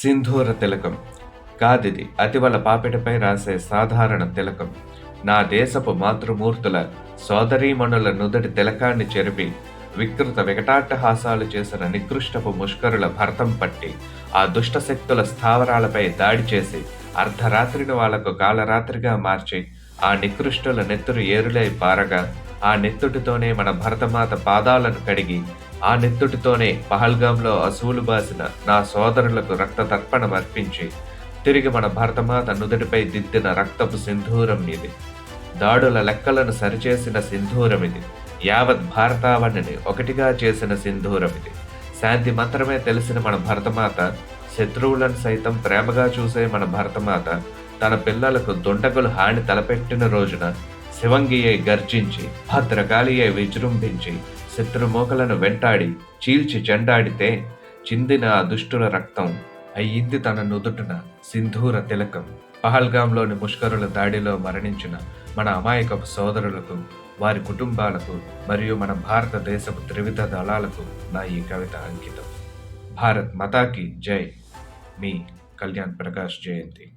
సింధూర తిలకం. కాదిది అతివల పాపిటపై రాసే సాధారణ తిలకం. నా దేశపు మాతృమూర్తుల సోదరీమణుల నుదటి తిలకాన్ని చెరిపి వికృత వికటాట్టహాసాలు చేసిన నికృష్టపు ముష్కరుల భర్తం పట్టి ఆ దుష్ట శక్తుల స్థావరాలపై దాడి చేసి అర్ధరాత్రిని వాళ్ళకు కాలరాత్రిగా మార్చి ఆ నికృష్టుల నెత్తురు ఏరులై పారగా ఆ నెత్తుటితోనే మన భరతమాత పాదాలను కడిగి ఆ నెత్తుటితోనే పహల్గాంలో అసూలు బాసిన నా సోదరులకు రక్త తర్పణం అర్పించి తిరిగి మన భరతమాత నుదుటిపై దిద్దిన రక్తపు సింధూరం ఇది దాడుల లెక్కలను సరిచేసిన సింధూరం ఇది యావత్ భారతావనిని ఒకటిగా చేసిన సింధూరం ఇది శాంతి మంత్రమే తెలిసిన మన భరతమాత శత్రువులను సైతం ప్రేమగా చూసే మన భరతమాత తన పిల్లలకు దుండగులు హాని తలపెట్టిన రోజున శివంగియే గర్జించి భద్రకాళియే విజృంభించి శత్రుమోకలను వెంటాడి చీల్చి చెండాడితే చిందిన ఆ దుష్టుల రక్తం అయ్యింది తన నుదుటిన సింధూర తిలకం. పహల్గాంలోని ముష్కరుల దాడిలో మరణించిన మన అమాయకపు సోదరులకు వారి కుటుంబాలకు మరియు మన భారతదేశపు త్రివిధ దళాలకు నా ఈ కవిత అంకితం. భారత్ మతాకి జై. మీ కళ్యాణ్ ప్రకాష్ జయంతి.